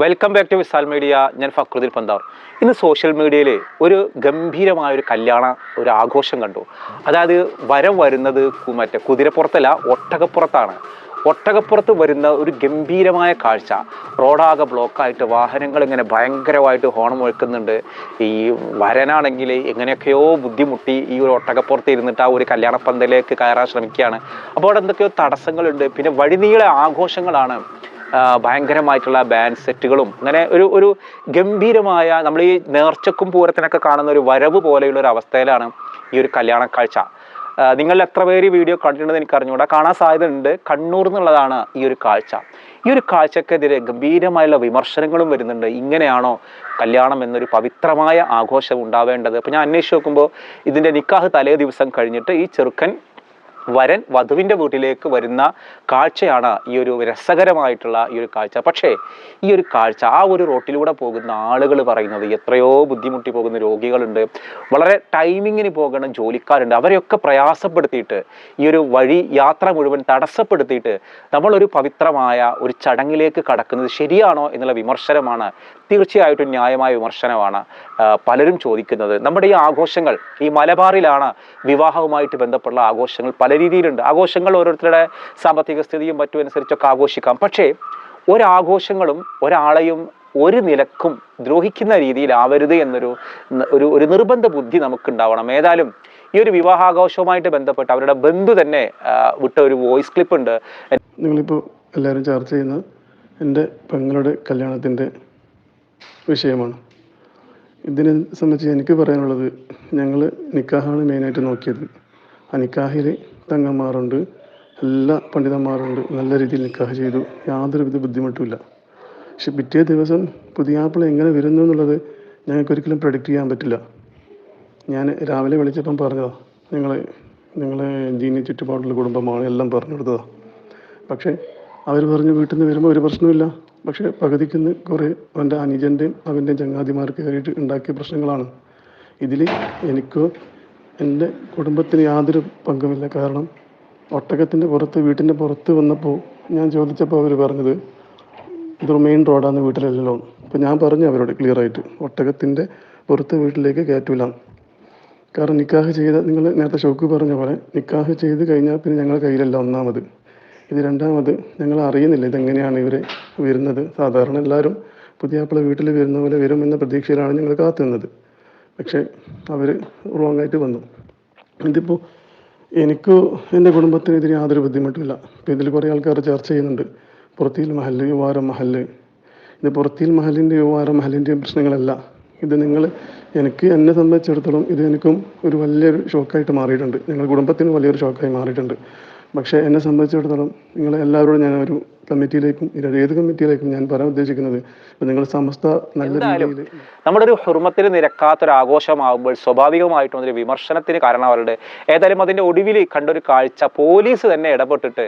Welcome back to Visal media ഞാൻ ഫക്രുദ്ദീൻ പന്താർ. ഇന്ന് social മീഡിയയിൽ ഒരു ഗംഭീരമായ ഒരു കല്യാണ ഒരു ആഘോഷം കണ്ടു. അതായത് വരം വരുന്നത് മറ്റേ കുതിരപ്പുറത്തല്ല ഒട്ടകപ്പുറത്താണ്. ഒട്ടകപ്പുറത്ത് വരുന്ന ഒരു ഗംഭീരമായ കാഴ്ച. റോഡാകെ ബ്ലോക്കായിട്ട് വാഹനങ്ങൾ ഇങ്ങനെ ഭയങ്കരമായിട്ട് ഹോണം ഒഴുക്കുന്നുണ്ട് ഈ വരനാണെങ്കിൽ എങ്ങനെയൊക്കെയോ ബുദ്ധിമുട്ടി ഈ ഒരു ഒട്ടകപ്പുറത്ത് ഇരുന്നിട്ട് ആ ഒരു കല്യാണപ്പന്തലേക്ക് കയറാൻ ശ്രമിക്കുകയാണ്. അപ്പോൾ അവിടെ എന്തൊക്കെയോ തടസ്സങ്ങളുണ്ട്. പിന്നെ വഴിനീള ആഘോഷങ്ങളാണ്. ഭയങ്കരമായിട്ടുള്ള ബാൻഡ് സെറ്റുകളും അങ്ങനെ ഒരു ഒരു ഗംഭീരമായ നമ്മൾ ഈ നേർച്ചക്കും പൂരത്തിനൊക്കെ കാണുന്ന ഒരു വരവ് പോലെയുള്ള ഒരു അവസ്ഥയിലാണ് ഈ ഒരു കല്യാണ കാഴ്ച. നിങ്ങൾ എത്ര പേര് ഈ വീഡിയോ കണ്ടിട്ടുണ്ടെന്ന് എനിക്ക് അറിഞ്ഞുകൂടാ കാണാൻ സാധ്യതയുണ്ട്. കണ്ണൂർ എന്നുള്ളതാണ് ഈ ഒരു കാഴ്ച. ഈ ഒരു കാഴ്ചക്കെതിരെ ഗംഭീരമായുള്ള വിമർശനങ്ങളും വരുന്നുണ്ട്. ഇങ്ങനെയാണോ കല്യാണം എന്നൊരു പവിത്രമായ ആഘോഷം ഉണ്ടാവേണ്ടത്? അപ്പോൾ ഞാൻ അന്വേഷിച്ച് നോക്കുമ്പോൾ ഇതിന്റെ നിക്കാഹ് തലേ ദിവസം കഴിഞ്ഞിട്ട് ഈ ചെറുക്കൻ വരൻ വധുവിന്റെ വീട്ടിലേക്ക് വരുന്ന കാഴ്ചയാണ് ഈ ഒരു രസകരമായിട്ടുള്ള ഈ ഒരു കാഴ്ച. പക്ഷേ ഈ ഒരു കാഴ്ച ആ ഒരു റോട്ടിലൂടെ പോകുന്ന ആളുകൾ പറയുന്നത് എത്രയോ ബുദ്ധിമുട്ടി പോകുന്ന രോഗികളുണ്ട്. വളരെ ടൈമിങ്ങിന് പോകുന്ന ജോലിക്കാരുണ്ട്. അവരെയൊക്കെ പ്രയാസപ്പെടുത്തിയിട്ട് ഈ ഒരു വഴി യാത്ര മുഴുവൻ തടസ്സപ്പെടുത്തിയിട്ട് നമ്മളൊരു പവിത്രമായ ഒരു ചടങ്ങിലേക്ക് കടക്കുന്നത് ശരിയാണോ എന്നുള്ള വിമർശനമാണ് തീർച്ചയായിട്ടും ന്യായമായ വിമർശനമാണ് പലരും ചോദിക്കുന്നത്. നമ്മുടെ ഈ ആഘോഷങ്ങൾ ഈ മലബാറിലാണ് വിവാഹവുമായിട്ട് ബന്ധപ്പെട്ടുള്ള ആഘോഷങ്ങൾ പല രീതിയിലുണ്ട്. ആഘോഷങ്ങൾ ഓരോരുത്തരുടെ സാമ്പത്തിക സ്ഥിതിയും മറ്റും അനുസരിച്ചൊക്കെ ആഘോഷിക്കാം. പക്ഷേ ഒരാഘോഷങ്ങളും ഒരാളെയും ഒരു നിലക്കും ദ്രോഹിക്കുന്ന രീതിയിലാവരുത് എന്നൊരു ഒരു ഒരു നിർബന്ധ ബുദ്ധി നമുക്കുണ്ടാവണം. ഏതായാലും ഈ ഒരു വിവാഹാഘോഷവുമായിട്ട് ബന്ധപ്പെട്ട് അവരുടെ ബന്ധു തന്നെ വിട്ട ഒരു വോയിസ് ക്ലിപ്പ് ഉണ്ട് നിങ്ങളിപ്പോൾ എല്ലാവരും ചർച്ച ചെയ്യുന്ന എന്റെ പെങ്ങളുടെ കല്യാണത്തിന്റെ വിഷയമാണ്. ഇതിനെ സംബന്ധിച്ച് എനിക്ക് പറയാനുള്ളത് ഞങ്ങൾ നിക്കാഹാണ് മെയിനായിട്ട് നോക്കിയത്. ആ നിക്കാഹിൽ തങ്ങന്മാരുണ്ട്. എല്ലാ പണ്ഡിതന്മാരുണ്ട്. നല്ല രീതിയിൽ നിക്കാഹ് ചെയ്തു. യാതൊരുവിധ ബുദ്ധിമുട്ടുമില്ല. പക്ഷെ പിറ്റേ ദിവസം പുതിയാപ്പിള എങ്ങനെ വരുന്നു എന്നുള്ളത് ഞങ്ങൾക്ക് ഞങ്ങൾക്കൊരിക്കലും പ്രഡിക്റ്റ് ചെയ്യാൻ പറ്റില്ല. ഞാൻ രാവിലെ വിളിച്ചപ്പം പറഞ്ഞതാ നിങ്ങൾ നിങ്ങൾ ജീനി ചുറ്റുപാടുള്ള കുടുംബമാണ് എല്ലാം പറഞ്ഞു കൊടുത്തതാ പക്ഷേ അവർ പറഞ്ഞു വീട്ടിൽ നിന്ന് വരുമ്പോൾ ഒരു പ്രശ്നമില്ല പക്ഷേ പകുതിക്കുന്ന് കുറേ അവന്റെ അനുജന്റെയും അവന്റെ ചങ്ങാതിമാർക്ക് കയറിയിട്ട് ഉണ്ടാക്കിയ പ്രശ്നങ്ങളാണ്. ഇതിൽ എനിക്കോ എന്റെ കുടുംബത്തിന് യാതൊരു പങ്കുമില്ല. കാരണം ഒട്ടകത്തിന്റെ പുറത്ത് വീട്ടിന്റെ പുറത്ത് വന്നപ്പോൾ ഞാൻ ചോദിച്ചപ്പോൾ അവർ പറഞ്ഞത് ഇത് മെയിൻ റോഡാണ് വീട്ടിലല്ലോ. അപ്പോൾ ഞാൻ പറഞ്ഞു അവരോട് ക്ലിയർ ആയിട്ട് ഒട്ടകത്തിന്റെ പുറത്ത് വീട്ടിലേക്ക് കയറ്റൂല. കാരണം നിക്കാഹ് ചെയ്ത നിങ്ങൾ നേരത്തെ ഷോക്ക് പറഞ്ഞ പോലെ നിക്കാഹ് ചെയ്ത് കഴിഞ്ഞാൽ പിന്നെ ഞങ്ങളുടെ കയ്യിലല്ല ഒന്നാമത്. ഇത് രണ്ടാമത് ഞങ്ങൾ അറിയുന്നില്ല ഇതെങ്ങനെയാണ് ഇവർ വരുന്നത്. സാധാരണ എല്ലാവരും പുതിയാപ്പിള വീട്ടിൽ വരുന്ന പോലെ വരുമെന്ന പ്രതീക്ഷയിലാണ് ഞങ്ങൾ കാത്തു നിന്നത് പക്ഷേ അവർ റോങ് ആയിട്ട് വന്നു. ഇതിപ്പോൾ എനിക്ക് എന്റെ കുടുംബത്തിന് ഇതിന് യാതൊരു ബുദ്ധിമുട്ടില്ല ഇപ്പോൾ ഇതിൽ കുറേ ആൾക്കാർ ചർച്ച ചെയ്യുന്നുണ്ട്. പുറത്തിയിൽ മഹൽ യുവാര മഹൽ ഇത് പുറത്തിയിൽ മഹലിന്റെ യുവാര മഹലിന്റെയും പ്രശ്നങ്ങളല്ല. ഇത് നിങ്ങൾ എനിക്ക് എന്നെ സംബന്ധിച്ചിടത്തോളം ഇത് എനിക്കും ഒരു വലിയൊരു ഷോക്കായിട്ട് മാറിയിട്ടുണ്ട്. ഞങ്ങൾ കുടുംബത്തിന് വലിയൊരു ഷോക്കായി മാറിയിട്ടുണ്ട്. പക്ഷേ എന്നെ സംബന്ധിച്ചിടത്തോളം നിങ്ങൾ എല്ലാവരോടും ഞാൻ ഒരു കമ്മിറ്റിയിലേക്കും ഏത് കമ്മിറ്റിയിലേക്കും ഞാൻ പറയാൻ ഉദ്ദേശിക്കുന്നത് നിങ്ങൾ സമസ്ത നല്ല രീതിയിൽ നമ്മുടെ ഒരു ഹുർമത്തിന് നിരക്കാത്തൊരു ആഘോഷമാകുമ്പോൾ സ്വാഭാവികമായിട്ടും അതിന് വിമർശനത്തിന് കാരണമാവുന്നുണ്ട് ഏതായാലും അതിന്റെ ഒടുവിൽ കണ്ടൊരു കാഴ്ച പോലീസ് തന്നെ ഇടപെട്ടിട്ട്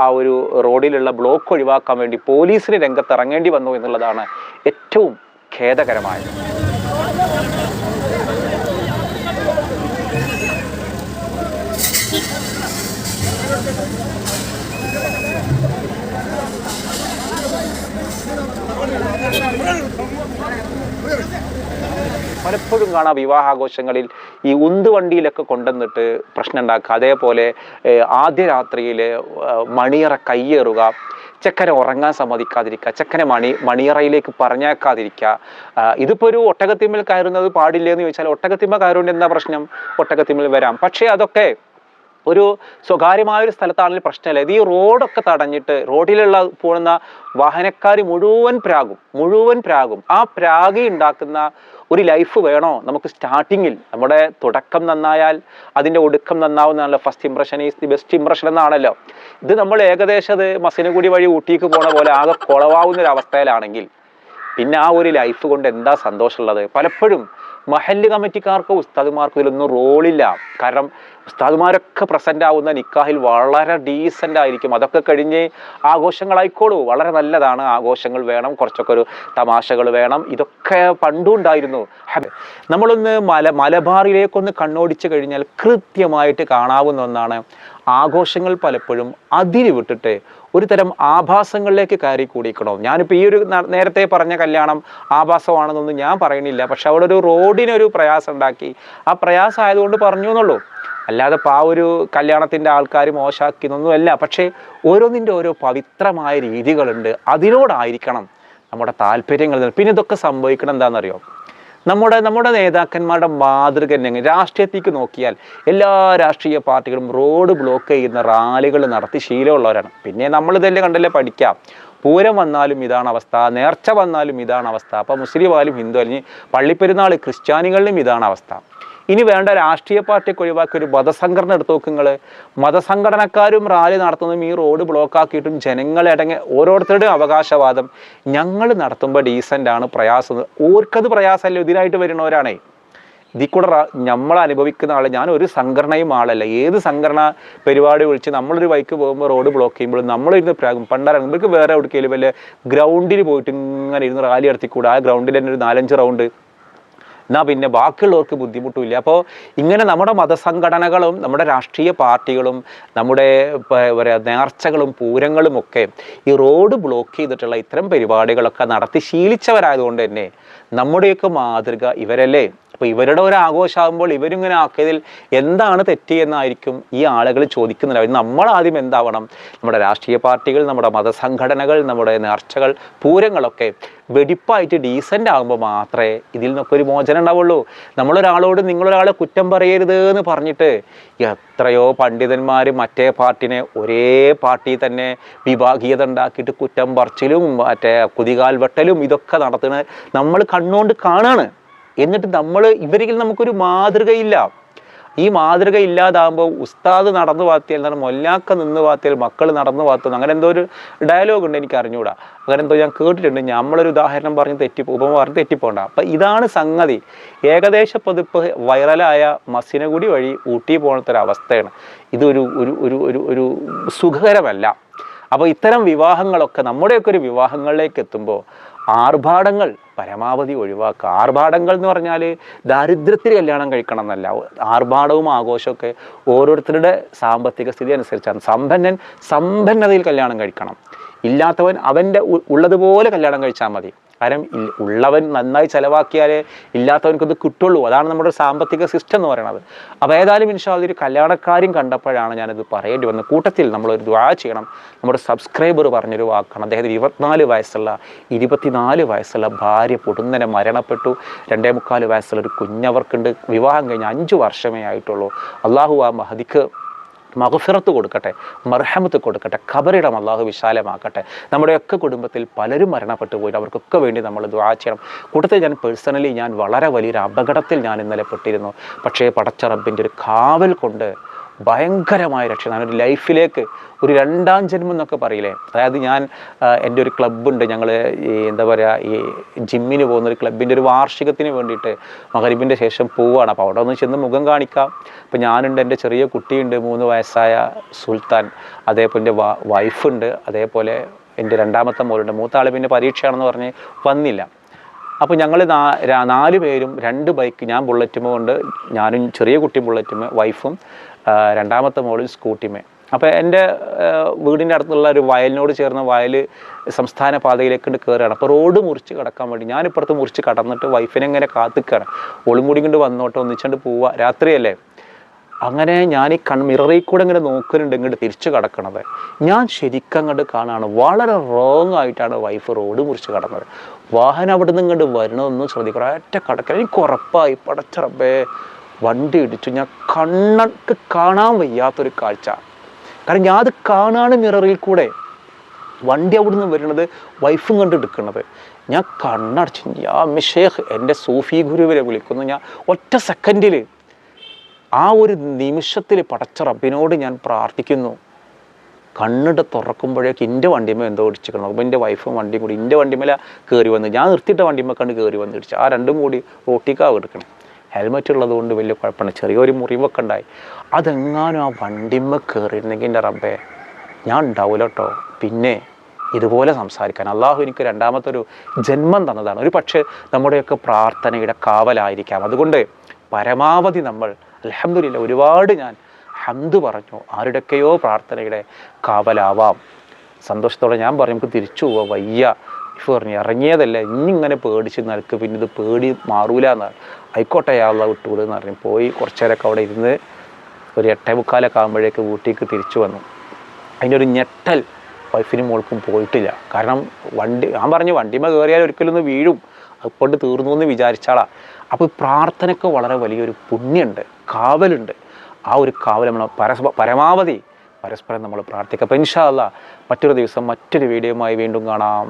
ആ ഒരു റോഡിലുള്ള ബ്ലോക്ക് ഒഴിവാക്കാൻ വേണ്ടി പോലീസിന് രംഗത്തിറങ്ങേണ്ടി വന്നു എന്നുള്ളതാണ് ഏറ്റവും ഖേദകരമായത്. പലപ്പോഴും കാണാം വിവാഹാഘോഷങ്ങളിൽ ഈ ഉന്തുവണ്ടിയിലൊക്കെ കൊണ്ടുവന്നിട്ട് പ്രശ്നം ഉണ്ടാക്കുക അതേപോലെ ആദ്യ രാത്രിയിൽ മണിയറ കയ്യേറുക. ചെക്കനെ ഉറങ്ങാൻ സമ്മതിക്കാതിരിക്കുക. ചെക്കനെ മണി മണിയറയിലേക്ക് പറഞ്ഞേക്കാതിരിക്കുക ഇതിപ്പോൾ ഇതിപ്പോ ഒരു ഒട്ടകത്തിമ്മൽ കയറുന്നത് പാടില്ല എന്ന് ചോദിച്ചാൽ ഒട്ടകത്തിമ്മ കയറുകൊണ്ട് എന്താ പ്രശ്നം. ഒട്ടകത്തിമ്മൽ വരാം. പക്ഷേ അതൊക്കെ ഒരു സ്വകാര്യമായ ഒരു സ്ഥലത്താണെങ്കിൽ പ്രശ്നമില്ല. ഇത് ഈ റോഡൊക്കെ തടഞ്ഞിട്ട് റോഡിലുള്ള പോകുന്ന വാഹനക്കാർ മുഴുവൻ പ്രാകും മുഴുവൻ പ്രാകും ആ പ്രാഗി ഉണ്ടാക്കുന്ന ഒരു ലൈഫ് വേണോ? നമുക്ക് സ്റ്റാർട്ടിങ്ങിൽ നമ്മുടെ തുടക്കം നന്നായാൽ അതിന്റെ ഒടുക്കം നന്നാവുന്നതാണല്ലോ. First impression is the best impression എന്നാണല്ലോ. ഇത് നമ്മൾ ഏകദേശം അത് മസിനഗുടി വഴി ഊട്ടിക്ക് പോണ പോലെ ആകെ കുളവാവുന്ന ഒരു അവസ്ഥയിലാണെങ്കിൽ പിന്നെ ആ ഒരു ലൈഫ് കൊണ്ട് എന്താ സന്തോഷമുള്ളത്? പലപ്പോഴും മഹല്ല് കമ്മിറ്റിക്കാർക്കോ ഉസ്താദുമാർക്കോ ഇതിലൊന്നും റോളില്ല. കാരണം ഉസ്താദുമാരൊക്കെ പ്രസന്റ് ആവുന്ന നിക്കാഹിൽ വളരെ ഡീസന്റ് ആയിരിക്കും. അതൊക്കെ കഴിഞ്ഞ് ആഘോഷങ്ങളായിക്കോളൂ വളരെ നല്ലതാണ്. ആഘോഷങ്ങൾ വേണം. കുറച്ചൊക്കെ ഒരു തമാശകൾ വേണം. ഇതൊക്കെ പണ്ടും ഉണ്ടായിരുന്നു. ഹബ- നമ്മളൊന്ന് മല മലബാറിലേക്കൊന്ന് കണ്ണോടിച്ച് കഴിഞ്ഞാൽ കൃത്യമായിട്ട് കാണാവുന്ന ഒന്നാണ് ആഘോഷങ്ങൾ പലപ്പോഴും അതിരി വിട്ടിട്ട് ഒരു തരം ആഭാസങ്ങളിലേക്ക് കയറി കൂടിക്കണോ ഞാനിപ്പോൾ ഈ ഒരു നേരത്തെ പറഞ്ഞ കല്യാണം ആഭാസമാണെന്നൊന്നും ഞാൻ പറയണില്ല പക്ഷെ അവിടെ ഒരു റോഡിനൊരു പ്രയാസം ഉണ്ടാക്കി ആ പ്രയാസം ആയതുകൊണ്ട് പറഞ്ഞു എന്നുള്ളൂ അല്ലാതെ ഇപ്പോൾ ആ ഒരു കല്യാണത്തിന്റെ ആൾക്കാർ മോശമാക്കിയെന്നൊന്നുമല്ല പക്ഷേ ഓരോന്നിന്റെ ഓരോ പവിത്രമായ രീതികളുണ്ട്. അതിനോടായിരിക്കണം നമ്മുടെ താല്പര്യങ്ങൾ പിന്നെ ഇതൊക്കെ സംഭവിക്കണം എന്താണെന്നറിയോ? നമ്മുടെ നമ്മുടെ നേതാക്കന്മാരുടെ മാതൃക തന്നെ രാഷ്ട്രീയത്തേക്ക് നോക്കിയാൽ എല്ലാ രാഷ്ട്രീയ പാർട്ടികളും റോഡ് ബ്ലോക്ക് ചെയ്യുന്ന റാലികൾ നടത്തി ശീലമുള്ളവരാണ്. പിന്നെ നമ്മൾ നമ്മളിതല്ലേ കണ്ടല്ലേ പഠിക്കാം. പൂരം വന്നാലും ഇതാണ് അവസ്ഥ നേർച്ച വന്നാലും ഇതാണ് അവസ്ഥ. അപ്പോൾ മുസ്ലിം ആയാലും ഹിന്ദു അല്ലെങ്കിൽ പള്ളിപ്പെരുന്നാൾ ക്രിസ്ത്യാനികളിലും ഇതാണ് അവസ്ഥ. ഇനി വേണ്ട രാഷ്ട്രീയ പാർട്ടിയൊക്കെ ഒഴിവാക്കി ഒരു മതസംഘടന എടുത്ത് നോക്കുങ്ങൾ മതസംഘടനക്കാരും റാലി നടത്തുന്നതും ഈ റോഡ് ബ്ലോക്ക് ആക്കിയിട്ടും ജനങ്ങളെ അടങ്ങി ഓരോരുത്തരുടെയും അവകാശവാദം ഞങ്ങൾ നടത്തുമ്പോൾ ഡീസന്റ് ആണ് പ്രയാസം. ഓർക്കത് പ്രയാസമല്ല ഇതിനായിട്ട് വരുന്നവരാണേ. ഇതിൽ കൂടെ നമ്മൾ അനുഭവിക്കുന്ന ആൾ ഞാൻ ഒരു സംഘടനയും ആളല്ല. ഏത് സംഘടന പരിപാടി വിളിച്ച് നമ്മളൊരു ബൈക്ക് പോകുമ്പോൾ റോഡ് ബ്ലോക്ക് ചെയ്യുമ്പോൾ നമ്മളിരുന്ന് പ്രാകും ഇവർക്ക് വേറെ എവിടേക്കെങ്കിലും വല്ല ഗ്രൗണ്ടിൽ പോയിട്ട് ഇങ്ങനെ ഇരുന്ന് റാലി നടത്തിക്കൂടെ? ആ ഗ്രൗണ്ടിൽ തന്നെ ഒരു നാലഞ്ച് റൗണ്ട് എന്നാ പിന്നെ ബാക്കിയുള്ളവർക്ക് ബുദ്ധിമുട്ടുമില്ല. അപ്പോൾ ഇങ്ങനെ നമ്മുടെ മതസംഘടനകളും നമ്മുടെ രാഷ്ട്രീയ പാർട്ടികളും നമ്മുടെ പറയുക പറയാ നേർച്ചകളും പൂരങ്ങളും ഒക്കെ ഈ റോഡ് ബ്ലോക്ക് ചെയ്തിട്ടുള്ള ഇത്തരം പരിപാടികളൊക്കെ നടത്തി ശീലിച്ചവരായതുകൊണ്ട് തന്നെ നമ്മുടെയൊക്കെ മാതൃക ഇവരല്ലേ? അപ്പോൾ ഇവരുടെ ഒരു ആഘോഷമാകുമ്പോൾ ഇവരിങ്ങനെ ആക്കിയതിൽ എന്താണ് തെറ്റിയെന്നായിരിക്കും ഈ ആളുകൾ ചോദിക്കുന്നത്. നമ്മൾ ആദ്യം എന്താവണം? നമ്മുടെ രാഷ്ട്രീയ പാർട്ടികൾ നമ്മുടെ മതസംഘടനകൾ നമ്മുടെ നേർച്ചകൾ പൂരങ്ങളൊക്കെ വെടിപ്പായിട്ട് ഡീസന്റ് ആകുമ്പോൾ മാത്രമേ ഇതിൽ നിന്നൊക്കെ ഒരു മോചനം ഉണ്ടാവുള്ളൂ. നമ്മളൊരാളോട് നിങ്ങളൊരാളെ കുറ്റം പറയരുത് എന്ന് പറഞ്ഞിട്ട് എത്രയോ പണ്ഡിതന്മാർ മറ്റേ പാർട്ടിനെ ഒരേ പാർട്ടി തന്നെ വിഭാഗീയത ഉണ്ടാക്കിയിട്ട് കുറ്റം പറച്ചിലും മറ്റേ കുതികാൽ വെട്ടലും ഇതൊക്കെ നടത്തുന്നത് നമ്മൾ കണ്ണുകൊണ്ട് കാണാണ്. എന്നിട്ട് നമ്മൾ ഇവരിൽ നമുക്കൊരു മാതൃകയില്ല. ഈ മാതൃക ഇല്ലാതാകുമ്പോൾ ഉസ്താദ് നടന്നു പാത്തിയാൽ എന്താണ്? മൊല്ലാക്ക നിന്ന് പാത്തിയാൽ മക്കൾ നടന്നു പാത്തുന്നു അങ്ങനെ എന്തോ ഒരു ഡയലോഗ് ഉണ്ട് എനിക്ക് അറിഞ്ഞുകൂടാ അങ്ങനെ എന്തോ ഞാൻ കേട്ടിട്ടുണ്ട്. നമ്മളൊരു ഉദാഹരണം പറഞ്ഞ് തെറ്റി ഉപമ പറഞ്ഞ് തെറ്റിപ്പോണ്ട. അപ്പം ഇതാണ് സംഗതി. ഏകദേശ പതിപ്പ് വൈറലായ മസിനഗുടി വഴി ഊട്ടി പോണത്തൊരവസ്ഥയാണ് ഇതൊരു ഒരു ഒരു ഒരു ഒരു സുഖകരമല്ല. അപ്പോൾ ഇത്തരം വിവാഹങ്ങളൊക്കെ നമ്മുടെയൊക്കെ ഒരു വിവാഹങ്ങളിലേക്ക് എത്തുമ്പോൾ ആർഭാടങ്ങൾ പരമാവധി ഒഴിവാക്കുക. ആർഭാടങ്ങൾ എന്ന് പറഞ്ഞാൽ ദാരിദ്ര്യത്തിൽ കല്യാണം കഴിക്കണം എന്നല്ല ആർഭാടവും ആഘോഷമൊക്കെ ഓരോരുത്തരുടെ സാമ്പത്തിക സ്ഥിതി അനുസരിച്ചാണ്. സമ്പന്നൻ സമ്പന്നതയിൽ കല്യാണം കഴിക്കണം. ഇല്ലാത്തവൻ അവന്റെ ഉള്ളതുപോലെ കല്യാണം കഴിച്ചാൽ മതി. കാരണം ഉള്ളവൻ നന്നായി ചിലവാക്കിയാലേ ഇല്ലാത്തവനക്കത് കിട്ടുള്ളൂ. അതാണ് നമ്മുടെ സാമ്പത്തിക സിസ്റ്റം എന്ന് പറയുന്നത്. അപ്പോൾ ഏതായാലും ഇൻഷാ ഒരു കല്യാണക്കാര്യം കണ്ടപ്പോഴാണ് ഞാനിത് പറയേണ്ടി വന്നത്. കൂട്ടത്തിൽ നമ്മളൊരു ദ്വാ ചെയ്യണം. നമ്മുടെ സബ്സ്ക്രൈബർ പറഞ്ഞൊരു വാക്കാണ്. അദ്ദേഹത്തിന് ഇരുപത്തിനാല് വയസ്സുള്ള ഇരുപത്തിനാല് വയസ്സുള്ള ഭാര്യ പൊടുന്നനെ മരണപ്പെട്ടു. രണ്ടേ മുക്കാൽ വയസ്സുള്ള ഒരു കുഞ്ഞവർക്കുണ്ട്. വിവാഹം കഴിഞ്ഞ് അഞ്ച് വർഷമേ ആയിട്ടുള്ളൂ. അള്ളാഹു ആ മഹദിക്ക് മഹഫിറത്ത് കൊടുക്കട്ടെ മർഹമത്ത് കൊടുക്കട്ടെ ഖബറിടം അള്ളാഹു വിശാലമാക്കട്ടെ. നമ്മുടെയൊക്കെ കുടുംബത്തിൽ പലരും മരണപ്പെട്ടു പോയി അവർക്കൊക്കെ വേണ്ടി നമ്മൾ ദ്വാ ചെയ്യണം. കൂട്ടത്തിൽ ഞാൻ പേഴ്സണലി ഞാൻ വളരെ വലിയൊരു അപകടത്തിൽ ഞാൻ ഇന്നലെ പെട്ടിരുന്നു. പക്ഷേ പടച്ച റബ്ബിന്റെ ഒരു കാവൽ കൊണ്ട് ഭയങ്കരമായ രക്ഷ. ഞാനൊരു ലൈഫിലേക്ക് ഒരു രണ്ടാം ജന്മം എന്നൊക്കെ പറയില്ലേ? അതായത് ഞാൻ എന്റെ ഒരു ക്ലബ്ബുണ്ട്. ഞങ്ങൾ ഈ എന്താ പറയുക ഈ ജിമ്മിന് പോകുന്ന ഒരു ക്ലബിന്റെ ഒരു വാർഷികത്തിന് വേണ്ടിയിട്ട് മകരിബിന്റെ ശേഷം പോവുകയാണ് അപ്പോൾ അവിടെ ഒന്ന് ചെന്ന് മുഖം കാണിക്കാം. അപ്പോൾ ഞാനുണ്ട് എന്റെ ചെറിയ കുട്ടിയുണ്ട് മൂന്ന് വയസ്സായ സുൽത്താൻ. അതേപോലെ എന്റെ വൈഫുണ്ട്. അതേപോലെ എന്റെ രണ്ടാമത്തെ മോളുണ്ട്. മൂത്ത ആൾ പിന്നെ പരീക്ഷയാണെന്ന് പറഞ്ഞ് വന്നില്ല. അപ്പോൾ ഞങ്ങൾ നാല് പേരും രണ്ട് ബൈക്ക് ഞാൻ ബുള്ളറ്റുമേ കൊണ്ട് ഞാനും ചെറിയ കുട്ടി ബുള്ളറ്റും വൈഫും രണ്ടാമത്തെ മോളിൽ സ്കൂട്ടിമേ. അപ്പോൾ എന്റെ വീടിന്റെ അടുത്തുള്ള ഒരു വയലിനോട് ചേർന്ന വയൽ സംസ്ഥാന പാതയിലേക്ക് കയറുകയാണ് അപ്പോൾ റോഡ് മുറിച്ച് കടക്കാൻ വേണ്ടി ഞാനിപ്പുറത്ത് മുറിച്ച് കടന്നിട്ട് വൈഫിനെ ഇങ്ങനെ കാത്തിക്കാണ്. ഓളും കൂടി കൊണ്ട് വന്നോട്ട് ഒന്നിച്ചുകൊണ്ട് പോവുക രാത്രിയല്ലേ? അങ്ങനെ ഞാൻ ഈ കൺ മിററിൽ കൂടെ ഇങ്ങനെ നോക്കുന്നുണ്ട് ഇങ്ങോട്ട് തിരിച്ചു കടക്കണത്. ഞാൻ ശരിക്കും അങ്ങോട്ട് കാണാണ്. വളരെ റോങ് ആയിട്ടാണ് വൈഫ് റോഡ് മുറിച്ച് കടന്നത്. വാഹനം അവിടെ നിന്ന് ഇങ്ങോട്ട് വരണമെന്നും ശ്രദ്ധിക്കണം. ഒറ്റ കടക്കണം എനിക്ക് ഉറപ്പായി. പടച്ചറബേ. വണ്ടി ഇടിച്ചു. ഞാൻ കണ്ണക്ക് കാണാൻ വയ്യാത്തൊരു കാഴ്ച. കാരണം ഞാൻ അത് കാണാണ് മിററിൽ കൂടെ വണ്ടി അവിടെ നിന്ന് വരുന്നത് വൈഫും കണ്ട് എടുക്കുന്നത്. ഞാൻ കണ്ണടച്ച് ഞാൻ മിഷേഖ് എന്റെ സൂഫി ഗുരുവിനെ വിളിക്കുന്നു. ഞാൻ ഒറ്റ സെക്കൻഡിൽ ആ ഒരു നിമിഷത്തിൽ പടച്ച റബ്ബിനോട് ഞാൻ പ്രാർത്ഥിക്കുന്നു. കണ്ണിട്ട് തുറക്കുമ്പോഴേക്ക് എന്റെ വണ്ടിമേ എന്തോ ഇടിച്ചിരിക്കണം അപ്പോൾ എന്റെ വൈഫും വണ്ടിയും കൂടി എന്റെ വണ്ടിമേല കയറി വന്ന്. ഞാൻ നിർത്തിയിട്ട വണ്ടിമേ കണ്ട് കയറി വന്ന് ഇടിച്ചു. ആ രണ്ടും കൂടി റോട്ടിക്കാവ് എടുക്കണം. ഹെൽമെറ്റ് ഉള്ളതുകൊണ്ട് വലിയ കുഴപ്പമില്ല. ചെറിയൊരു മുറിവൊക്കെ ഉണ്ടായി. അതെങ്ങാനും ആ വണ്ടിമ്മ കയറിയിരുന്നെങ്കിൽ എന്റെ റബ്ബേ ഞാൻ ഉണ്ടാവില്ല കേട്ടോ പിന്നെ ഇതുപോലെ സംസാരിക്കാൻ. അള്ളാഹു എനിക്ക് രണ്ടാമത്തെ ഒരു ജന്മം തന്നതാണ്. ഒരു പക്ഷേ നമ്മുടെയൊക്കെ പ്രാർത്ഥനയുടെ കാവലായിരിക്കാം. അതുകൊണ്ട് പരമാവധി നമ്മൾ അലഹമില്ല ഒരുപാട് ഞാൻ ഹന്ത് പറഞ്ഞു. ആരുടെയൊക്കെയോ പ്രാർത്ഥനയുടെ കാവലാവാം. സന്തോഷത്തോടെ ഞാൻ പറയും നമുക്ക് തിരിച്ചു പോവാം. വയ്യ. ഇഫ് പറഞ്ഞു ഇറങ്ങിയതല്ല. ഇനി ഇങ്ങനെ പേടിച്ച് നിനക്ക് പിന്നെ ഇത് പേടി മാറൂല എന്നാണ്. ആയിക്കോട്ടെ അയാളെ വിട്ടുകൂടെ എന്ന് പറഞ്ഞു പോയി കുറച്ച് നേരമൊക്കെ അവിടെ ഇരുന്ന് ഒരു എട്ടേ മുക്കാലൊക്കെ ആകുമ്പോഴേക്ക് ഊട്ടിക്ക് തിരിച്ചു വന്നു. അതിന്റെ ഒരു ഞെട്ടൽ വൈഫിനും മോൾക്കും പോയിട്ടില്ല. കാരണം വണ്ടി ഞാൻ പറഞ്ഞു വണ്ടിമ കയറിയാൽ ഒരിക്കലും ഒന്ന് വീഴും അതുകൊണ്ട് തീർന്നു എന്ന് വിചാരിച്ചാളാ. അപ്പോൾ പ്രാർത്ഥനയ്ക്ക് വളരെ വലിയൊരു പുണ്യമുണ്ട് കാവലുണ്ട്. ആ ഒരു കാവൽ നമ്മൾ പരസ്പ പരമാവധി പരസ്പരം നമ്മൾ പ്രാർത്ഥിക്കുക അപ്പം ഇൻഷാല്ല മറ്റൊരു ദിവസം മറ്റൊരു വീഡിയോയുമായി വീണ്ടും കാണാം.